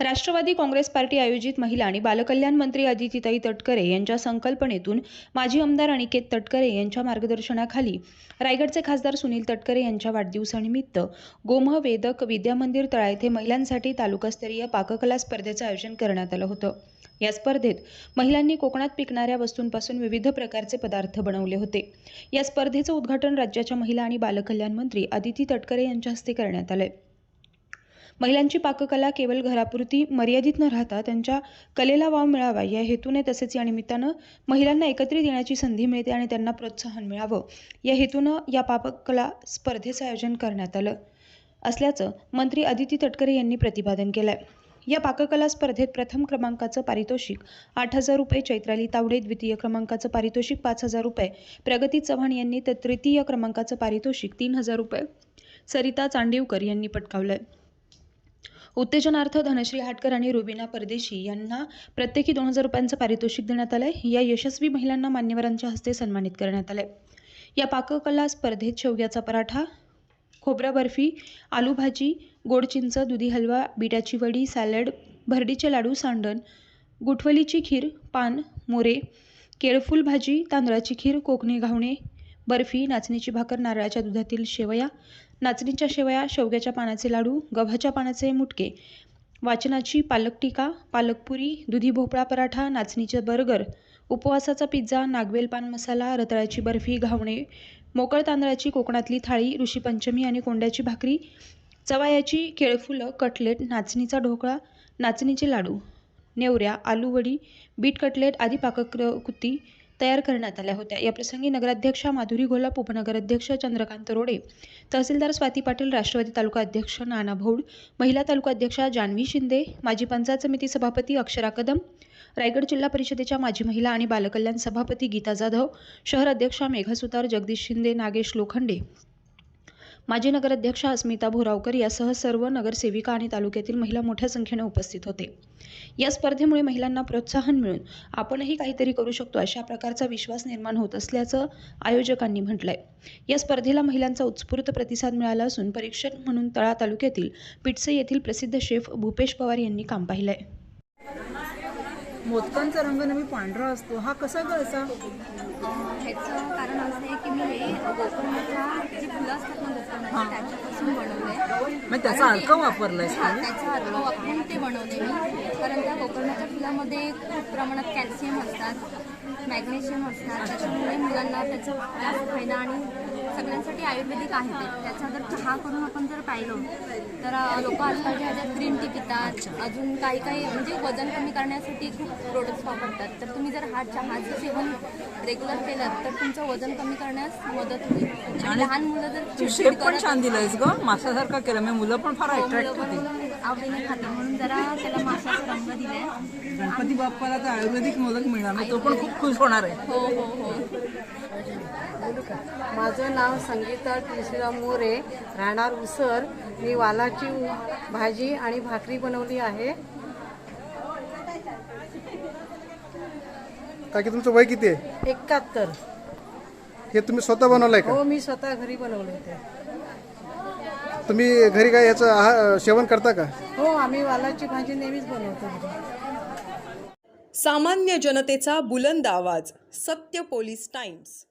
Rashtrawadi Congress party आयोजित महिला आणि बालकल्याण मंत्री अदितीताई तटकरे यांच्या संकल्पनेतून माजी आमदार अनिकेत तटकरे यांच्या मार्गदर्शनाखाली रायगडचे खासदार सुनील तटकरे यांच्या वाढदिवसानिमित्त गोमह वेदक विद्यामंदिर तळा येथे महिलांसाठी तालुकास्तरीय पाककला स्पर्धेचं आयोजन करण्यात आलं होतं. या स्पर्धेत महिलांनी कोकणात पिकणाऱ्या वस्तूंपासून विविध प्रकारचे पदार्थ बनवले होते. या स्पर्धेचं उद्घाटन राज्याच्या महिला आणि बालकल्याण मंत्री अदिती तटकरे यांच्या हस्ते करण्यात आलंय. महिलांची पाककला केवळ घरापुरती मर्यादित न राहता त्यांच्या कलेला वाव मिळावा या हेतूने तसेच या निमित्तानं महिलांना एकत्रित येण्याची संधी मिळते आणि त्यांना प्रोत्साहन मिळावं. या हेतूनं या पाककला स्पर्धेचं आयोजन करण्यात आलं असल्याचं मंत्री अदिती तटकरे यांनी प्रतिपादन केलंय. या पाककला स्पर्धेत प्रथम क्रमांकाचं पारितोषिक आठ हजार रुपये चैत्राली तावडे द्वितीय क्रमांकाचं पारितोषिक पाच हजार रुपये प्रगती चव्हाण यांनी तर तृतीय क्रमांकाचं पारितोषिक तीन हजार रुपये सरिता चांदिवकर यांनी पटकावलंय. उत्तेजनार्थ धनश्री हाटकर आणि रुबिना परदेशी यांना प्रत्येकी दोन हजार रुपयांचं पारितोषिक देण्यात आलंय. या यशस्वी महिलांना मान्यवरांच्या हस्ते सन्मानित करण्यात आलंय. या पाककला स्पर्धेत शेवग्याचा पराठा खोबरा बर्फी आलू भाजी गोड चिंच दुधी हलवा बिटाची वडी सॅलड भरडीचे लाडू सांडण गुठवलीची खीर पान मोरे केळफूल भाजी तांदळाची खीर कोकणी घावणे बर्फी नाचणीची भाकर नारळाच्या दुधातील शेवया नाचणीच्या शेवया शेवग्याच्या पानाचे लाडू गव्हाच्या पानाचे मुटके वाचनाची पालक टीका पालकपुरी दुधी भोपळा पराठा नाचणीचे बर्गर उपवासाचा पिझ्झा नागवेल पान मसाला रताळ्याची बर्फी घावणे मोकळ तांदळाची कोकणातली थाळी ऋषीपंचमी आणि कोंड्याची भाकरी चवायाची केळफुलं कटलेट नाचणीचा ढोकळा नाचणीचे लाडू नेवऱ्या आलूवडी बीट कटलेट आदी पाककृती तयार करण्यात आल्या होत्या. या प्रसंगी नगराध्यक्षा माधुरी गोलाप उपनगराध्यक्ष चंद्रकांत रोडे तहसीलदार स्वाती पाटील राष्ट्रवादी तालुका अध्यक्ष नाना भौड महिला तालुका अध्यक्षा जान्हवी शिंदे माजी पंचायत समिती सभापती अक्षरा कदम रायगड जिल्हा परिषदेच्या माजी महिला आणि बालकल्याण सभापती गीता जाधव शहर अध्यक्षा मेघा सुतार जगदीश शिंदे नागेश लोखंडे माजी नगराध्यक्षा अस्मिता भोरावकर यासह सर्व नगरसेविका आणि तालुक्यातील महिला मोठ्या संख्येने उपस्थित होते. या स्पर्धेमुळे महिलांना प्रोत्साहन मिळून आपणही काहीतरी करू शकतो अशा प्रकारचा विश्वास निर्माण होत असल्याचं आयोजकांनी म्हटलंय. या स्पर्धेला महिलांचा उत्स्फूर्त प्रतिसाद मिळाला असून परीक्षक म्हणून तळा तालुक्यातील पिटसे येथील प्रसिद्ध शेफ भूपेश पवार यांनी काम पाहिलंय. मोदकांचा रंग नेहमी पांढरा असतो. हा कसा कळचा ह्याचं कारण असं आहे की मी हे गोकर्णाच्या जी फुलं असतात ना गोकर्णाची त्याच्यापासून बनवले मग त्याचा अर्क वापरलायस हा त्याचा अर्क वापरून ते बनवले मी. कारण त्या गोकर्णाच्या फुलामध्ये खूप प्रमाणात कॅल्शियम असतात मॅग्नेशियम असतात. त्याच्यामुळे मुलांना त्याचा जास्त फायदा आणि सगळ्यांसाठी आयुर्वेदिक आहे ते. त्याचा जर चहा करून आपण जर पाहिलं तर लोक आजकालच्या ह्याच्यात ग्रीन टी पितात. अजून काही काही म्हणजे वजन कमी करण्यासाठी खूप प्रोडक्ट्स वापरतात. तर तुम्ही जर हा चहाचं सेवन रेग्युलर केलं तर तुमचं वजन कमी करण्यास मदत होईल. आणि लहान मुलं जर तू शेप पण छान दिलायस ग. माशासारखा केला. मी मुलं पण फार हो, अट्रॅक्ट मुलं होती. आवडीने खातात. म्हणून जरा त्याला माशाचा रंग दिलाय. गणपती बाप्पाला तर आयुर्वेदिक मोदक मिळणार. तो पण खूप खुश होणार आहे. हो हो हो. माझं नाव संगीता तुळशीराम मोरे राहणार उसर. मी वालाची भाजी आणि भाकरी बनवली आहे. काकी तुमचं वय किती आहे? एकाहत्तर. हे तुम्ही स्वतः बनवलंय का? हो मी स्वतः घरी बनवले ते. तुम्ही घरी काय याचं आहा- सेवन करता का? हो आम्ही वालाची भाजी नेहमीच बनवतो घरी. सामान्य जनतेचा बुलंद आवाज सत्य पोलीस टाइम्स.